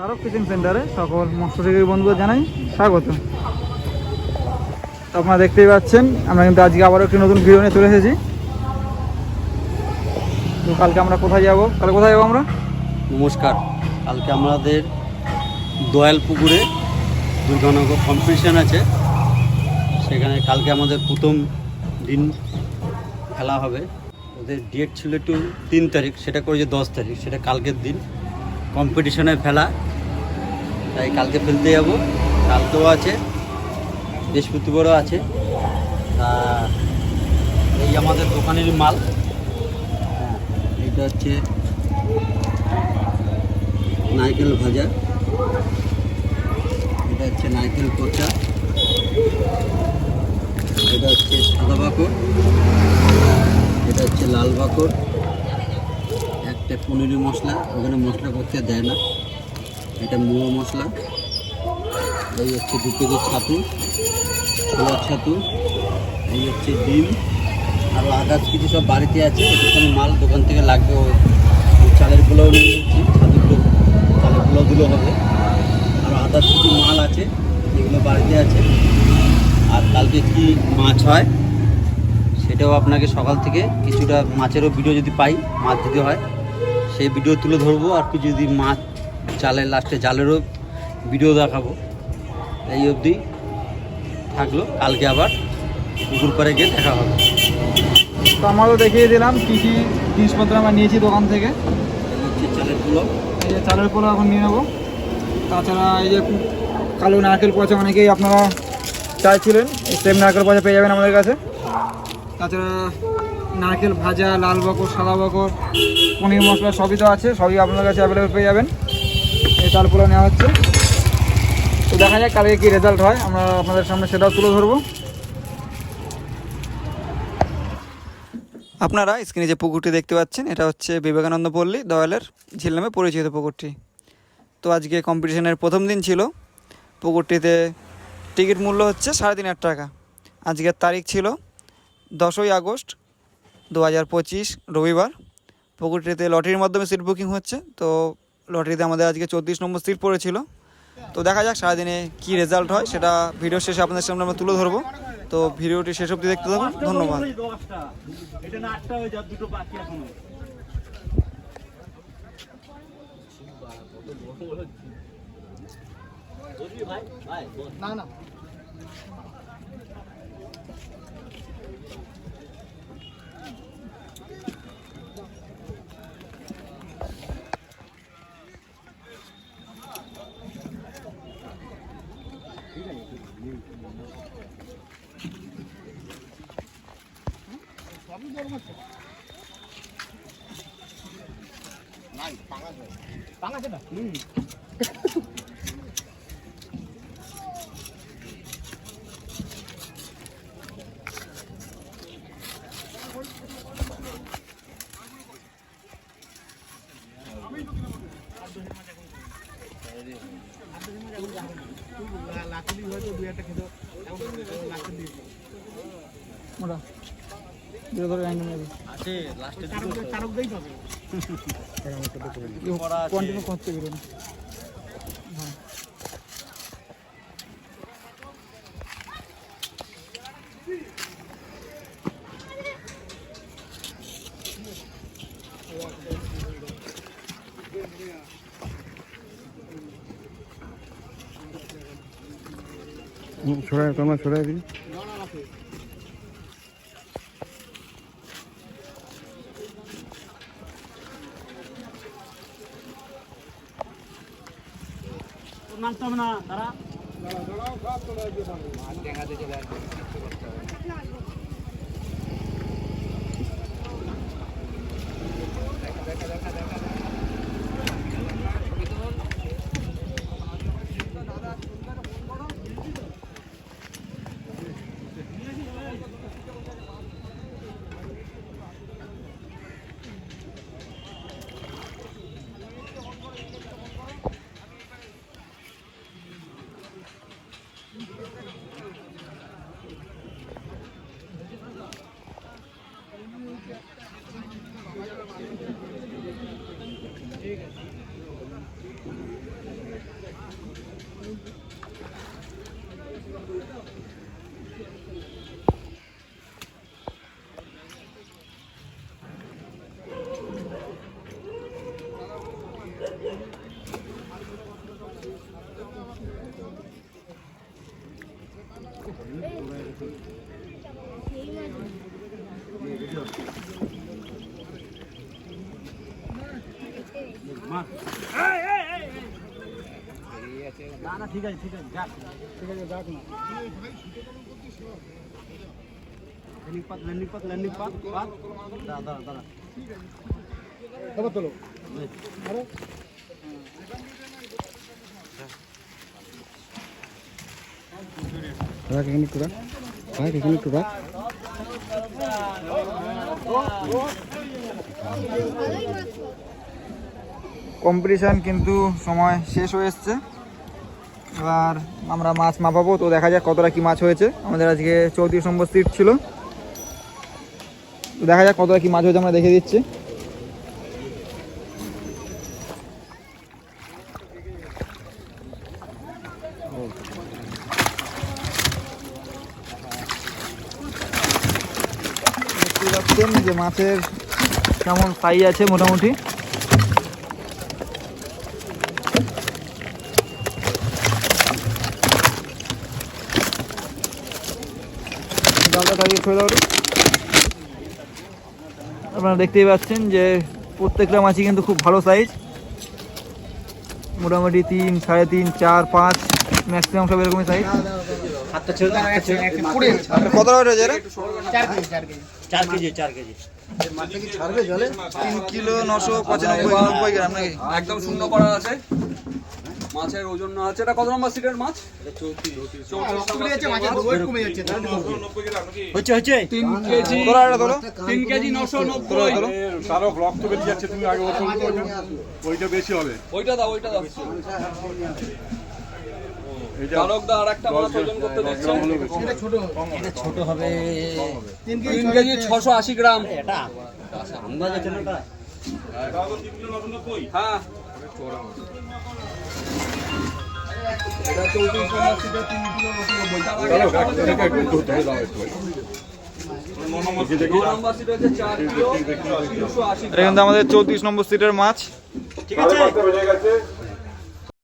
Tarak kitchen সেন্টারে সকল মৎস্যজীবী বন্ধুদের জানাই স্বাগত। আপনারা দেখতেই পাচ্ছেন, আমরা কিন্তু আজকে আবারও একটি নতুন ভিডিও নিয়ে চলে এসেছি। তো কালকে আমরা কোথায় যাব? কালকে কোথায় যাব আমরা? নমস্কার। কালকে আমাদের দয়াল পুকুরে দুর্গানগর কম্পিটিশান আছে। সেখানে কালকে আমাদের প্রথম দিন খেলা হবে। ওদের ডেট ছিল একটু তিন তারিখ, সেটা করেছে দশ তারিখ, সেটা কালকের দিন। কম্পিটিশনের খেলা। তাই কালকে ফেলতে যাব। কালকেও আছে, বৃহস্পতিবারও আছে। তা এই আমাদের দোকানের মাল। হ্যাঁ এটা হচ্ছে নারকেল ভাজা। এটা হচ্ছে নারকেল কোচা। এটা হচ্ছে সাদা বাকর এটা হচ্ছে লাল বাকর একটা পনিরি মশলা, ওখানে মশলা করতে দেয় না। এটা মুড়ো মশলা, এই হচ্ছে দু কেজি ছাতু ছোলার ছাতু, এই হচ্ছে ডিম আরও আদার্স কিছু সব বাড়িতে আছে একটুখানি মাল দোকান থেকে লাগবে চালের পোলাও নিয়ে নিচ্ছি ছাতুগুলো চালের পোলাওগুলো হবে, আর আদার্স কিছু মাল আছে, যেগুলো বাড়িতে আছে, আর কালকে কি মাছ হয়, সেটাও আপনাকে সকাল থেকে কিছুটা মাছেরও ভিডিও যদি পাই, মাছ যদি হয়, সেই ভিডিও তুলে ধরবো, আর কিছু যদি মাছ জালের লাস্টে জালেরও ভিডিও দেখাবো। এই অবধি থাকল। কালকে আবার পুকুর পাড়ে গিয়ে দেখা হবে। তো আমারও দেখিয়ে দিলাম কী কী জিনিসপত্র আমরা নিয়েছি দোকান থেকে। চালের পোলাও। এই যে চালের পোলা এখন নিয়ে নেব। তাছাড়া এই যে কালো নারকেল পচা অনেকেই আপনারা চাইছিলেন। সেম নারকেল পচা পেয়ে যাবেন আমাদের কাছে। তাছাড়া নারকেল ভাজা লাল বকর সাদা বকর পনির মশলা সবই তো আছে সবই আপনার কাছে অ্যাভেলেবেল পেয়ে যাবেন। এই চাল পোলা নেওয়া হচ্ছে। তো দেখা যাক কালকে কী রেজাল্ট হয়। আমরা আপনাদের সামনে সেটাও তুলে ধরবো। আপনারা স্ক্রিনে যে পুকুরটি দেখতে পাচ্ছেন, এটা হচ্ছে বিবেকানন্দ পল্লী, দয়ালের ঝিল নামে পরিচিত পুকুরটি। তো আজকে কম্পিটিশনের প্রথম দিন ছিল। পুকুরটিতে টিকিট মূল্য হচ্ছে সাড়ে তিন হাজার টাকা। আজকের তারিখ ছিল দশই আগস্ট দু হাজার পঁচিশ রবিবার। পুকুরটিতে লটারির মাধ্যমে সিট বুকিং হচ্ছে। তো লটারিতে আমাদের আজকে চৌত্রিশ নম্বর সিট পড়েছিল। তো দেখা যাক সারাদিনে কী রেজাল্ট হয়, সেটা ভিডিও শেষে আপনাদের সামনে আমরা তুলে ধরবো। তো ভিডিওটি শেষ অবধি দেখতে থাকুন, ধন্যবাদ। এটা না। হয়ে যাক দুটো বাকি এখনও না না মোটা কন্টিনিউ করতে বেরোন হ্যাঁ ছড়াই তোমরা ছড়াই দিন নামতে হবে না তারা না না ঠিক আছে ঠিক আছে যাক ঠিক আছে যাক না লেন্ডিং পাত লেন্ডিং পাত লেন্ডিং পাত পাত দাঁড়া দাঁড়া দাঁড়া তোলো আরে রাখ কম্পিটিশান কিন্তু সময় শেষ হয়ে এসছে। এবার আমরা মাছ মাপাবো, তো দেখা যাক কতটা কি মাছ হয়েছে। আমাদের আজকে চৌত্রিশ নম্বর সিট ছিল। তো দেখা যাক কতটা কি মাছ হয়েছে, আমরা দেখে দিচ্ছি। পাচ্ছেন যে মাছের কেমন সাইজ আছে মোটামুটি। আপনারা দেখতেই পাচ্ছেন যে প্রত্যেকটা মাছই কিন্তু খুব ভালো সাইজ মোটামুটি তিন, সাড়ে তিন, চার, পাঁচ ম্যাক্সিমাম সব এরকমই সাইজ হাতটা ছেড়ে দাও হাতটা ছেড়ে কত রয়েছে রে চার কেজি চার কেজি তিন কিলো নশো পঁচানব্বই নব্বই গ্রাম নাকি একদম শূন্য করা আছে মাছের ওজন আছে এটা কত নম্বর সিটের মাছ হচ্ছে হচ্ছে তিন কেজি তিন কেজি নশো নব্বই কারও রক্ত বেরিয়ে যাচ্ছে তুমি আগে ওইটা বেশি হবে ওইটা দাও ওইটা দাও আর একটা মাছ ওজন করতে দিচ্ছে এটা ছোট হবে। KG gram. এটা? আন্দাজ আছে না এটা হ্যাঁ কিলো দাও একটু। আমাদের চৌত্রিশ নম্বর সিটের মাছ। ঠিক আছে?